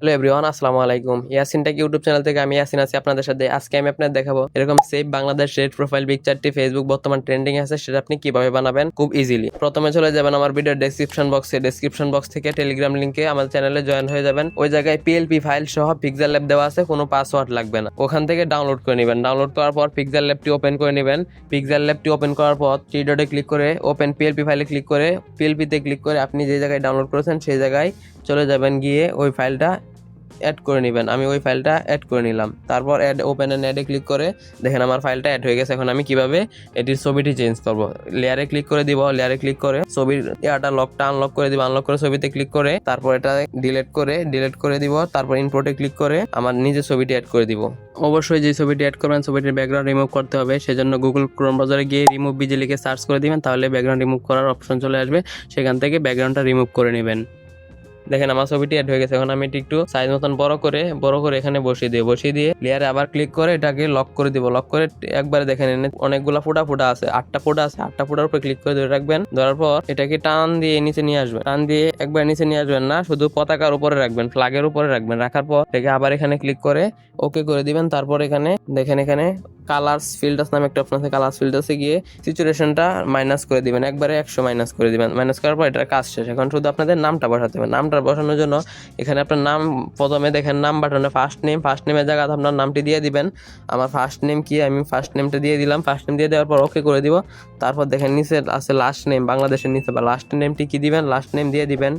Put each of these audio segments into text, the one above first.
Hello everyone, আসসালামু আলাইকুম। Yasin take YouTube channel থেকে আমি ইয়াসিন আছি আপনাদের সাথে। আজকে আমি আপনাদের দেখাবো এরকম সেভ বাংলাদেশ রেড প্রোফাইল পিকচারটি ফেসবুক বর্তমান ট্রেন্ডিং আছে, সেটা আপনি কীভাবে বানাবেন? খুব ইজিলি প্রথমে চলে যাবেন আমার ভিডিও ডেসক্রিপশন বক্সে ডেসক্রিপশন বক্স থেকে টেলিগ্রাম লিংকে আমার চ্যানেলে জয়েন হয়ে যাবেন। ওই জায়গায় পিএলপি ফাইল সহ পিক্সেল ল্যাব দেওয়া আছে, কোনো পাসওয়ার্ড লাগবে না। ওখান থেকে ডাউনলোড করে নেবেন। ডাউনলোড করার পর পিক্সেল ল্যাবটি ওপেন করে নেবেন। পিক্সেল ল্যাবটি ওপেন করার পর থ্রি ডটে ক্লিক করে ওপেন পিএলপি ফাইলে ক্লিক করে পিএলপিতে ক্লিক করে আপনি যে জায়গায় ডাউনলোড করেছেন, সেই জায়গায় চলে যাবেন গিয়ে ওই ফাইলটা অ্যাড করে নেবেন। আমি ওই ফাইলটা অ্যাড করে নিলাম। তারপর অ্যাড ওপেন অ্যান্ড অ্যাডে ক্লিক করে দেখেন আমার ফাইলটা অ্যাড হয়ে গেছে। এখন আমি কীভাবে এটির ছবিটি চেঞ্জ করব? লেয়ারে ক্লিক করে দিব। লেয়ারে ক্লিক করে ছবির ইয়াটা লকটা আনলক করে দিব। আনলক করে ছবিতে ক্লিক করে তারপর এটা ডিলিট করে ডিলিট করে দিব। তারপর ইনপোর্টে ক্লিক করে আমার নিজের ছবিটি অ্যাড করে দিব। অবশ্যই যে ছবিটি অ্যাড করবেন, ছবিটির ব্যাকগ্রাউন্ড রিমুভ করতে হবে। সেজন্য গুগল ক্রোম ব্রাউজারে গিয়ে রিমুভ বিজি লিখে সার্চ করে দিবেন। তাহলে ব্যাকগ্রাউন্ড রিমুভ করার অপশন চলে আসবে। সেখান থেকে ব্যাকগ্রাউন্ডটা রিমুভ করে নেবেন। দেখেন আমার ছবিটি অ্যাড হয়ে গেছে। এখন আমি এটি একটু সাইজ মতন বড় করে বড় করে এখানে বসিয়ে দিয়ে বসিয়ে দিয়ে লেয়ারে আবার ক্লিক করে এটাকে লক করে দিব। লক করে একবারে দেখেন, এনে অনেকগুলা ফোটা ফোটা আছে, আটটা ফোটা আছে। আটটা ফোটার উপরে ক্লিক করে ধরে রাখবেন। ধরার পর এটাকে টান দিয়ে নিচে নিয়ে আসবেন। টান দিয়ে একবার নিচে নিয়ে আসবেন না, শুধু পতাকার উপরে রাখবেন ফ্লাগের উপরে রাখবেন। রাখার পর এটাকে আবার এখানে ক্লিক করে ওকে করে দিবেন। তারপর এখানে দেখেন, এখানে কালার্স ফিল্টার্স নামে একটা অপশন আছে কালার্স ফিল্টার্সে গিয়ে সিচুয়েশনটা মাইনাস করে দিবেন, একবারে একশো মাইনাস করে দিবেন। মাইনাস করার পর এটার কাজ শেষ। এখন শুধু আপনাদের নামটা বসাতে হবে। নামটা বসানোর জন্য এখানে আপনার নাম প্রথমে দেখেন, নাম বাটনে ফার্স্ট নেম ফার্স্ট নেমের জায়গায় আপনার নামটি দিয়ে দিবেন। আমার ফার্স্ট নেম কি? আমি ফার্স্ট নেমটা দিয়ে দিলাম। ফার্স্ট নেম দিয়ে দেওয়ার পর ওকে করে দিব। তারপর দেখেন, নিচে আছে লাস্ট নেম বাংলাদেশের নিচে বা লাস্ট নেমটি কি দিবেন? লাস্ট নেম দিয়ে দিবেন।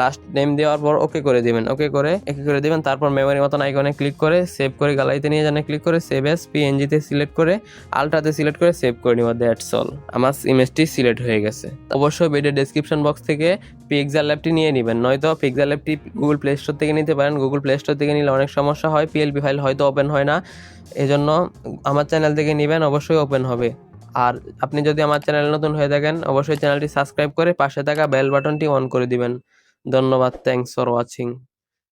লাস্ট নেম দেওয়ার পর ওকে করে দিবেন। ওকে করে একে করে দিবেন, তারপর মেমোরি মতন আইকনে ক্লিক করে সেভ করে গ্যালারিতে নিয়ে জানে ক্লিক করে সেভ এস পিএনজিতে সিলেক্ট করে আলট্রাতে সিলেক্ট করে সেভ করে নিব দ্যাটস অল আমার ইমেজটি সিলেক্ট হয়ে গেছে। অবশ্যই ভিডিও ডেসক্রিপশন বক্স থেকে পিক্সেল ল্যাবটি নিয়ে নেবেন, নয়তো পিক্সেল ল্যাবটি গুগল প্লে স্টোর থেকে নিতে পারেন। গুগল প্লে স্টোর থেকে নিলে অনেক সমস্যা হয় পিএলপি ফাইল হয়তো ওপেন হয় না। এজন্য আমার চ্যানেল থেকে নেবেন, অবশ্যই ওপেন হবে। আর আপনি যদি আমার চ্যানেল নতুন হয়ে থাকেন, অবশ্যই চ্যানেলটি সাবস্ক্রাইব করে পাশে থাকা বেল বাটনটি অন করে দিবেন। ধন্যবাদ থ্যাংকস ফর ওয়াচিং